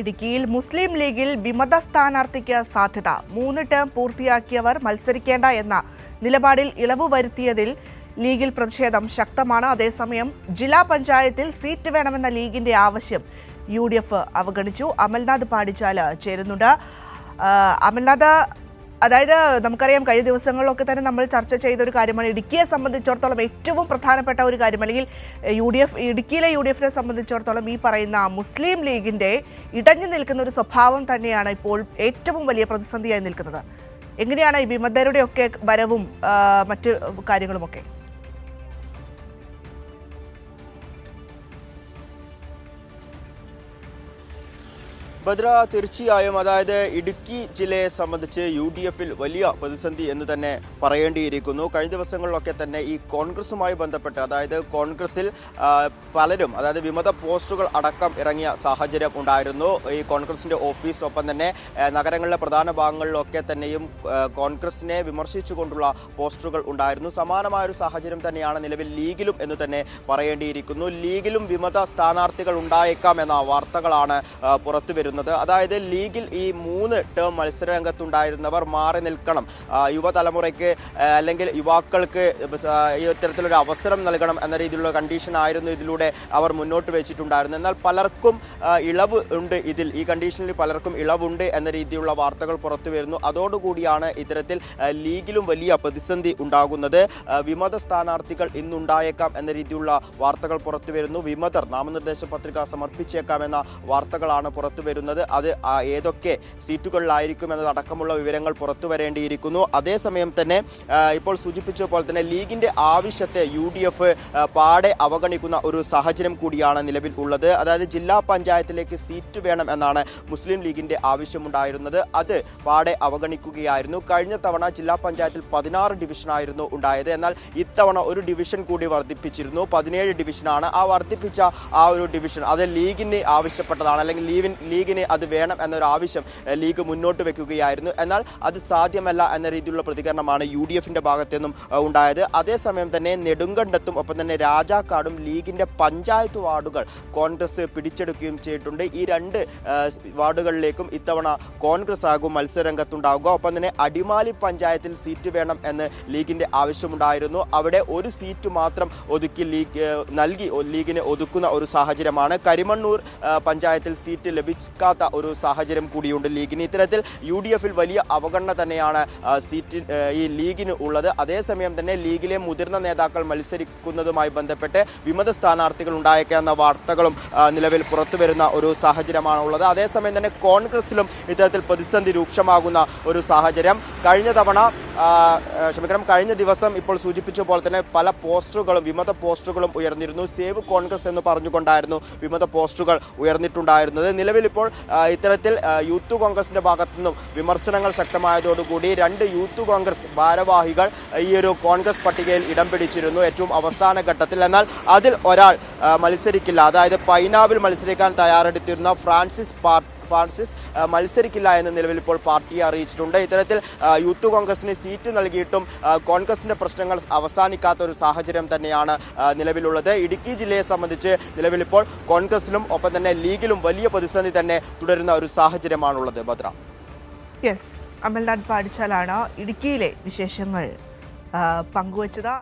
ഇടുക്കിയിൽ മുസ്ലിം ലീഗിൽ വിമത സ്ഥാനാർത്ഥിക്ക് സാധ്യത. മൂന്ന് ടേം പൂർത്തിയാക്കിയവർ മത്സരിക്കേണ്ട എന്ന നിലപാടിൽ ഇളവ് വരുത്തിയതിൽ ലീഗിൽ പ്രതിഷേധം ശക്തമാണ്. അതേസമയം ജില്ലാ പഞ്ചായത്തിൽ സീറ്റ് വേണമെന്ന ലീഗിന്റെ ആവശ്യം യു അവഗണിച്ചു. അമൽനാഥ് പാടിച്ചാൽ ചേരുന്നുണ്ട്. അമൽനാഥ് അതായത് നമുക്കറിയാം കഴിഞ്ഞ ദിവസങ്ങളിലൊക്കെ തന്നെ നമ്മൾ ചർച്ച ചെയ്ത ഒരു കാര്യമാണ് ഇടുക്കിയെ സംബന്ധിച്ചിടത്തോളം ഏറ്റവും പ്രധാനപ്പെട്ട ഒരു കാര്യം. അല്ലെങ്കിൽ യു ഡി എഫ് ഇടുക്കിയിലെ യു ഡി എഫിനെ സംബന്ധിച്ചിടത്തോളം ഈ പറയുന്ന മുസ്ലിം ലീഗിന്റെ ഇടഞ്ഞു നിൽക്കുന്ന ഒരു സ്വഭാവം തന്നെയാണ് ഇപ്പോൾ ഏറ്റവും വലിയ പ്രതിസന്ധിയായി നിൽക്കുന്നത്. എങ്ങനെയാണ് ഈ വിമതരുടെയൊക്കെ വരവും മറ്റ് കാര്യങ്ങളുമൊക്കെ? ഭദ്ര തീർച്ചയായും അതായത് ഇടുക്കി ജില്ലയെ സംബന്ധിച്ച് യു ഡി എഫിൽ വലിയ പ്രതിസന്ധി എന്ന് തന്നെ പറയേണ്ടിയിരിക്കുന്നു. കഴിഞ്ഞ ദിവസങ്ങളിലൊക്കെ തന്നെ ഈ കോൺഗ്രസുമായി ബന്ധപ്പെട്ട് അതായത് കോൺഗ്രസിൽ പലരും അതായത് വിമത പോസ്റ്റുകൾ അടക്കം ഇറങ്ങിയ സാഹചര്യം ഉണ്ടായിരുന്നു. ഈ കോൺഗ്രസിന്റെ ഓഫീസ് ഒപ്പം തന്നെ നഗരങ്ങളിലെ പ്രധാന ഭാഗങ്ങളിലൊക്കെ തന്നെയും കോൺഗ്രസിനെ വിമർശിച്ചുകൊണ്ടുള്ള പോസ്റ്ററുകൾ ഉണ്ടായിരുന്നു. സമാനമായ ഒരു സാഹചര്യം തന്നെയാണ് നിലവിൽ ലീഗിലും എന്ന് തന്നെ പറയേണ്ടിയിരിക്കുന്നു. ലീഗിലും വിമത സ്ഥാനാർത്ഥികൾ ഉണ്ടായേക്കാം എന്ന വാർത്തകളാണ് പുറത്തുവരുന്നത്. പുറത്തു വരുന്നത് അതായത് ലീഗിൽ ഈ മൂന്ന് ടേം മത്സരരംഗത്തുണ്ടായിരുന്നവർ മാറി നിൽക്കണം. യുവതലമുറയ്ക്ക് അല്ലെങ്കിൽ യുവാക്കൾക്ക് ഇത്തരത്തിലൊരു അവസരം നൽകണം എന്ന രീതിയിലുള്ള കണ്ടീഷൻ ആയിരുന്നു ഇതിലൂടെ അവർ മുന്നോട്ട് വെച്ചിട്ടുണ്ടായിരുന്നു എന്നാൽ പലർക്കും ഇളവ് ഉണ്ട് ഇതിൽ. ഈ കണ്ടീഷനിൽ പലർക്കും ഇളവുണ്ട് എന്ന രീതിയിലുള്ള വാർത്തകൾ പുറത്തു വരുന്നു. അതോടുകൂടിയാണ് ഇത്തരത്തിൽ ലീഗിലും വലിയ പ്രതിസന്ധി ഉണ്ടാകുന്നത്. വിമത സ്ഥാനാർത്ഥികൾ ഇന്നുണ്ടായേക്കാം എന്ന രീതിയിലുള്ള വാർത്തകൾ പുറത്തു വരുന്നു. വിമതർ നാമനിർദ്ദേശ പത്രിക സമർപ്പിച്ചേക്കാം എന്ന വാർത്തകളാണ് പുറത്തു വരുന്നത്. അത് ആ ഏതൊക്കെ സീറ്റുകളിലായിരിക്കും എന്നതടക്കമുള്ള വിവരങ്ങൾ പുറത്തു വരേണ്ടിയിരിക്കുന്നു അതേസമയം തന്നെ ഇപ്പോൾ സൂചിപ്പിച്ച പോലെ തന്നെ ലീഗിന്റെ ആവശ്യത്തെ യു ഡി എഫ് പാടെ അവഗണിക്കുന്ന ഒരു സാഹചര്യം കൂടിയാണ് നിലവിൽ ഉള്ളത്. അതായത് ജില്ലാ പഞ്ചായത്തിലേക്ക് സീറ്റ് വേണം എന്നാണ് മുസ്ലിം ലീഗിന്റെ ആവശ്യമുണ്ടായിരുന്നത്. അത് പാടെ അവഗണിക്കുകയായിരുന്നു. കഴിഞ്ഞ തവണ ജില്ലാ പഞ്ചായത്തിൽ പതിനാറ് ഡിവിഷനായിരുന്നു ഉണ്ടായത്. എന്നാൽ ഇത്തവണ ഒരു ഡിവിഷൻ കൂടി വർദ്ധിപ്പിച്ചിരുന്നു. പതിനേഴ് ഡിവിഷനാണ് ആ വർദ്ധിപ്പിച്ച ആ ഒരു ഡിവിഷൻ. അത് ലീഗിന് ആവശ്യപ്പെട്ടതാണ്. അല്ലെങ്കിൽ ലീവിൻ ലീഗിന് അത് വേണം എന്നൊരാവശ്യം ലീഗ് മുന്നോട്ട് വെക്കുകയായിരുന്നു. എന്നാൽ അത് സാധ്യമല്ല എന്ന രീതിയിലുള്ള പ്രതികരണമാണ് യു ഡി എഫിന്റെ ഭാഗത്തു നിന്നും ഉണ്ടായത്. അതേസമയം തന്നെ നെടുങ്കണ്ടത്തും ഒപ്പം തന്നെ രാജാക്കാടും ലീഗിന്റെ പഞ്ചായത്ത് വാർഡുകൾ കോൺഗ്രസ് പിടിച്ചെടുക്കുകയും ചെയ്തിട്ടുണ്ട്. ഈ രണ്ട് വാർഡുകളിലേക്കും ഇത്തവണ കോൺഗ്രസ് ആകും മത്സരരംഗത്തുണ്ടാവുക. ഒപ്പം തന്നെ അടിമാലി പഞ്ചായത്തിൽ സീറ്റ് വേണം എന്ന് ലീഗിന്റെ ആവശ്യമുണ്ടായിരുന്നു. അവിടെ ഒരു സീറ്റ് മാത്രം ഒതുക്കി ലീഗ് നൽകി ലീഗിനെ ഒതുക്കുന്ന ഒരു സാഹചര്യമാണ്. കരിമണ്ണൂർ പഞ്ചായത്തിൽ സീറ്റ് ലഭിക്കാത്ത ഒരു സാഹചര്യം കൂടിയുണ്ട് ലീഗിന്. ഇത്തരത്തിൽ യു ഡി എഫിൽ വലിയ അവഗണന തന്നെയാണ് സീറ്റ് ഈ ലീഗിന് ഉള്ളത്. അതേസമയം തന്നെ ലീഗിലെ മുതിർന്ന നേതാക്കൾ മത്സരിക്കുന്നതുമായി ബന്ധപ്പെട്ട് വിമത സ്ഥാനാർത്ഥികൾ ഉണ്ടായേക്കാവുന്ന വാർത്തകളും നിലവിൽ പുറത്തു വരുന്ന ഒരു സാഹചര്യമാണ് ഉള്ളത് അതേസമയം തന്നെ കോൺഗ്രസിലും ഇത്തരത്തിൽ പ്രതിസന്ധി രൂക്ഷമാകുന്ന ഒരു സാഹചര്യം കഴിഞ്ഞ തവണ ക്ഷമിക്കണം കഴിഞ്ഞ ദിവസം ഇപ്പോൾ സൂചിപ്പിച്ച പോലെ തന്നെ പല പോസ്റ്ററുകളും വിമത പോസ്റ്ററുകളും ഉയർന്നിരുന്നു. സേവ് കോൺഗ്രസ് എന്ന് പറഞ്ഞുകൊണ്ടായിരുന്നു വിമത പോസ്റ്ററുകൾ ഉയർന്നിട്ടുണ്ടായിരുന്നത്. നിലവിലിപ്പോൾ ഇത്തരത്തിൽ യൂത്ത് കോൺഗ്രസിന്റെ ഭാഗത്തു നിന്നും വിമർശനങ്ങൾ ശക്തമായതോടുകൂടി രണ്ട് യൂത്ത് കോൺഗ്രസ് ഭാരവാഹികൾ ഈ ഒരു കോൺഗ്രസ് പട്ടികയിൽ ഇടം പിടിച്ചിരുന്നു ഏറ്റവും അവസാന ഘട്ടത്തിൽ. എന്നാൽ അതിൽ ഒരാൾ മത്സരിക്കില്ല. അതായത് പൈനാവിൽ മത്സരിക്കാൻ തയ്യാറെടുത്തിരുന്ന ഫ്രാൻസിസ് പാർ ഫ്രാൻസിസ് മത്സരിക്കില്ല എന്ന് നിലവിൽ ഇപ്പോൾ പാർട്ടിയെ അറിയിച്ചിട്ടുണ്ട്. ഇത്തരത്തിൽ യൂത്ത് കോൺഗ്രസിന് സീറ്റ് നൽകിയിട്ടും കോൺഗ്രസിന്റെ പ്രശ്നങ്ങൾ അവസാനിക്കാത്ത ഒരു സാഹചര്യം തന്നെയാണ് നിലവിലുള്ളത്. ഇടുക്കി ജില്ലയെ സംബന്ധിച്ച് നിലവിലിപ്പോൾ കോൺഗ്രസിലും ഒപ്പം തന്നെ ലീഗിലും വലിയ പ്രതിസന്ധി തന്നെ തുടരുന്ന ഒരു സാഹചര്യമാണുള്ളത്. ഭദ്ര. യെസ് അമൽനാഥ് പാടിച്ചാലാണ് ഇടുക്കിയിലെ വിശേഷങ്ങൾ പങ്കുവച്ചത്.